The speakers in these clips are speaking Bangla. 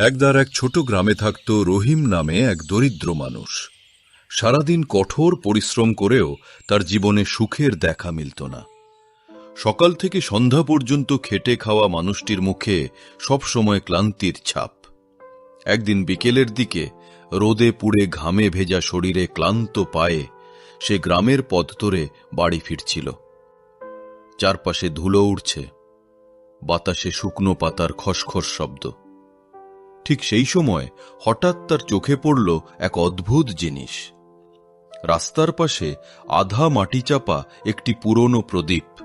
একদার এক ছোট গ্রামে থাকত রহিম নামে এক দরিদ্র মানুষ। সারাদিন কঠোর পরিশ্রম করেও তার জীবনে সুখের দেখা মিলত না। সকাল থেকে সন্ধ্যা পর্যন্ত খেটে খাওয়া মানুষটির মুখে সবসময় ক্লান্তির ছাপ। একদিন বিকেলের দিকে রোদে পুড়ে ঘামে ভেজা শরীরে ক্লান্ত পায়ে সে গ্রামের পথ ধরে বাড়ি ফিরছিল। চারপাশে ধুলো উড়ছে। বাতাসে শুকনো পাতার খসখস শব্দ। ঠিক সেই সময় হঠাৎ তার চোখে পড়ল এক অদ্ভুত জিনিস। রাস্তার পাশে আধা মাটি চাপা একটি পুরনো প্রদীপ।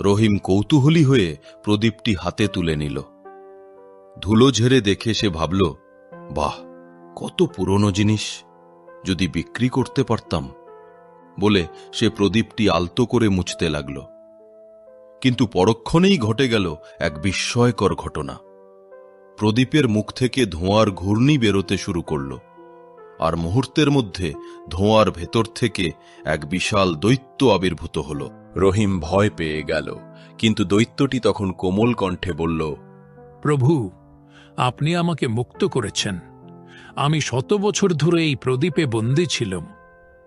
রহিম কৌতূহলী হয়ে প্রদীপটি হাতে তুলে নিল। ধুলো ঝেড়ে দেখে সে ভাবল, বাহ, কত পুরনো জিনিস, যদি বিক্রি করতে পারতাম, বলে সে প্রদীপটি আলতো করে মুছতে লাগল। কিন্তু পরক্ষণেই ঘটে গেল এক বিস্ময়কর ঘটনা। প্রদীপের মুখ থেকে ধোঁয়ার ঘূর্ণি বেরোতে শুরু করল, আর মুহূর্তের মধ্যে ধোঁয়ার ভেতর থেকে এক বিশাল দৈত্য আবির্ভূত হল। রহিম ভয় পেয়ে গেল, কিন্তু দৈত্যটি তখন কোমল কণ্ঠে বলল, প্রভু, আপনি আমাকে মুক্ত করেছেন। আমি শত বছর ধরে এই প্রদীপে বন্দী ছিলাম।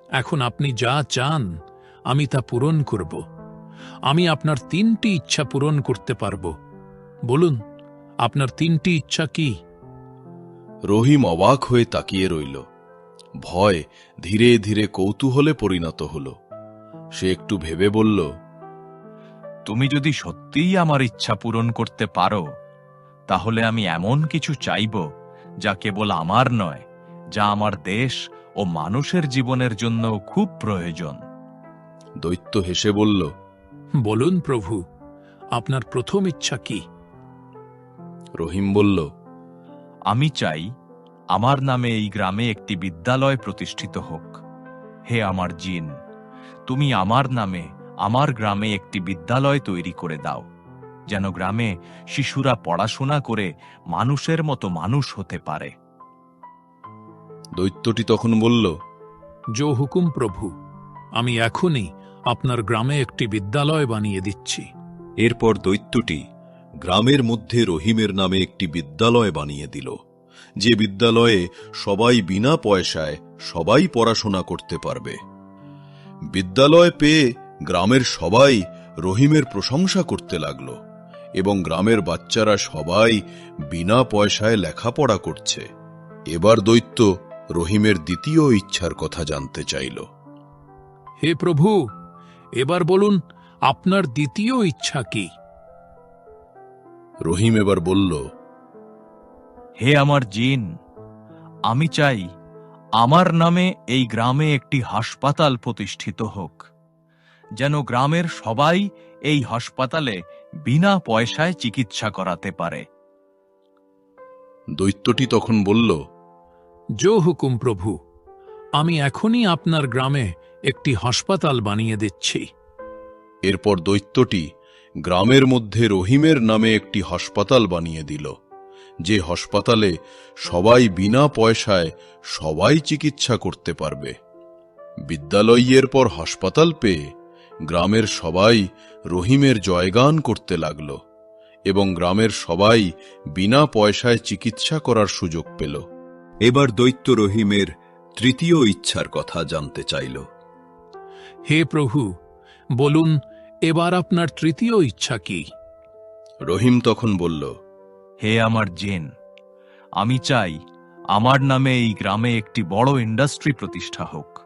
এখন আপনি যা চান, আমি তা পূরণ করব। আমি আপনার তিনটি ইচ্ছা পূরণ করতে পারব। বলুন আপনার তিনটি ইচ্ছা কি? রহিম অবাক হয়ে তাকিয়ে রইল। ভয় ধীরে ধীরে কৌতূহলে পরিণত হল। সে একটু ভেবে বলল তুমি যদি সত্যিই আমার ইচ্ছা পূরণ করতে পারো তাহলে আমি এমন কিছু চাইব যা কেবল আমার নয় যা আমার দেশ ও মানুষের জীবনের জন্য খুব প্রয়োজন। দৈত্য হেসে বলল বলুন প্রভু আপনার প্রথম ইচ্ছা কি? রহিম বলল আমি চাই আমার নামে এই গ্রামে একটি বিদ্যালয় প্রতিষ্ঠিত হোক। হে আমার জিন তুমি আমার নামে আমার গ্রামে একটি বিদ্যালয় তৈরি করে দাও যেন গ্রামে শিশুরা পড়াশোনা করে মানুষের মতো মানুষ হতে পারে। দৈত্যটি তখন বলল জো হুকুম প্রভু আমি এখনই আপনার গ্রামে একটি বিদ্যালয় বানিয়ে দিচ্ছি। এরপর দৈত্যটি গ্রামের মধ্যে রহিমের নামে একটি বিদ্যালয় বানিয়ে দিল, যে বিদ্যালয়ে সবাই বিনা পয়সায় সবাই পড়াশোনা করতে পারবে। বিদ্যালয় পেয়ে গ্রামের সবাই রহিমের প্রশংসা করতে লাগল এবং গ্রামের বাচ্চারা সবাই বিনা পয়সায় লেখাপড়া করছে। এবার দৈত্য রহিমের দ্বিতীয় ইচ্ছার কথা জানতে চাইল। হে প্রভু, এবার বলুন, আপনার দ্বিতীয় ইচ্ছা কি? রহিম এবার বলল হে আমার জিন আমি চাই আমার নামে এই গ্রামে একটি হাসপাতাল প্রতিষ্ঠিত হোক যেন গ্রামের সবাই এই হাসপাতালে বিনা পয়সায় চিকিৎসা করাতে পারে। দৈত্যটি তখন বলল জো হুকুম প্রভু আমি এখনই আপনার গ্রামে একটি হাসপাতাল বানিয়ে দিচ্ছি। এরপর দৈত্যটি গ্রামের মধ্যে রহিমের নামে একটি হাসপাতাল বানিয়ে দিল, যে হাসপাতালে সবাই বিনা পয়সায় সবাই চিকিৎসা করতে পারবে। বিদ্যালয়ের পর হাসপাতাল পেয়ে গ্রামের সবাই রহিমের জয়গান করতে লাগল এবং গ্রামের সবাই বিনা পয়সায় চিকিৎসা করার সুযোগ পেল। এবার দৈত্য রহিমের তৃতীয় ইচ্ছার কথা জানতে চাইল। হে প্রভু, বলুন এবার আপনার তৃতীয় ইচ্ছা কি? রহিম তখন বলল হে আমার জেন আমি চাই আমার নামে এই গ্রামে একটি বড় ইন্ডাস্ট্রি প্রতিষ্ঠা হোক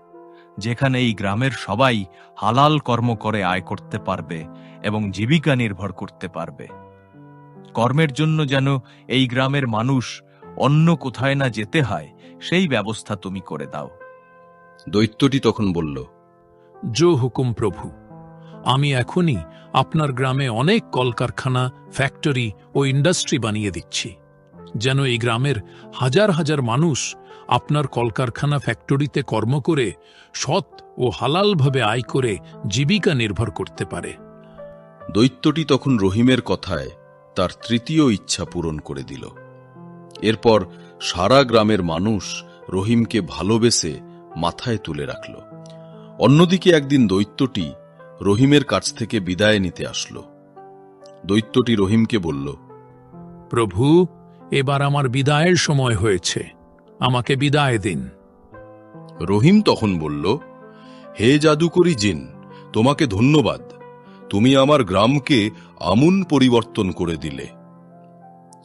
যেখানে এই গ্রামের সবাই হালাল কর্ম করে আয় করতে পারবে এবং জীবিকা নির্ভর করতে পারবে। কর্মের জন্য যেন এই গ্রামের মানুষ অন্য কোথায় না যেতে হয় সেই ব্যবস্থা তুমি করে দাও। দৈত্যটি তখন বলল জো হুকুম প্রভু আমি এখনই আপনার গ্রামে অনেক কলকারখানা, ফ্যাক্টরি ও ইন্ডাস্ট্রি বানিয়ে দিচ্ছি। যেন এই গ্রামের হাজার হাজার মানুষ আপনার কলকারখানা ফ্যাক্টরিতে কর্ম করে, সৎ ও হালালভাবে আয় করে জীবিকা নির্ভর করতে পারে। দৈত্যটি তখন রহিমের কথায় তার তৃতীয় ইচ্ছা পূরণ করে দিল। এরপর সারা গ্রামের মানুষ রহিমকে ভালোবেসে মাথায় তুলে রাখল। অন্যদিকে একদিন দৈত্যটি রহিমের কাছ থেকে বিদায় নিতে আসলো। দৈত্যটি রহিমকে বলল প্রভু এবার আমার বিদায়ের সময় হয়েছে। আমাকে বিদায় দিন। রহিম তখন বলল হে জাদুকরি জিন তোমাকে ধন্যবাদ। তুমি আমার গ্রামকে আমূল পরিবর্তন করে দিলে।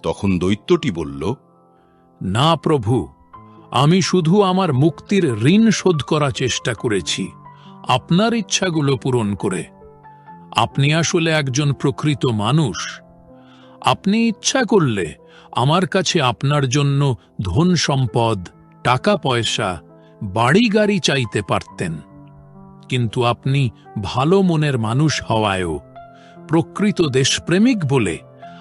তখন দৈত্যটি বলল না প্রভু আমি শুধু আমার মুক্তির ঋণ শোধ করার চেষ্টা করেছি। আপনার ইচ্ছাগুলো পূরণ করে। আপনি আসলে একজন প্রকৃত মানুষ। আপনি ইচ্ছা করলে আমার কাছে আপনার জন্য ধন সম্পদ, টাকা পয়সা, বাড়ি গাড়ি চাইতে পারতেন। কিন্তু আপনি ভালো মনের মানুষ হওয়ায়ও, প্রকৃত দেশপ্রেমিক বলে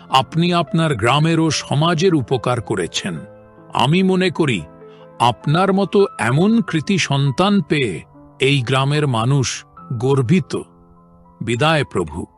আপনি আপনার গ্রামের ও সমাজের উপকার করেছেন। আমি মনে করি, আপনার মতো এমন কৃতি সন্তান পেয়ে এই গ্রামের মানুষ গর্বিত। বিদায় প্রভু।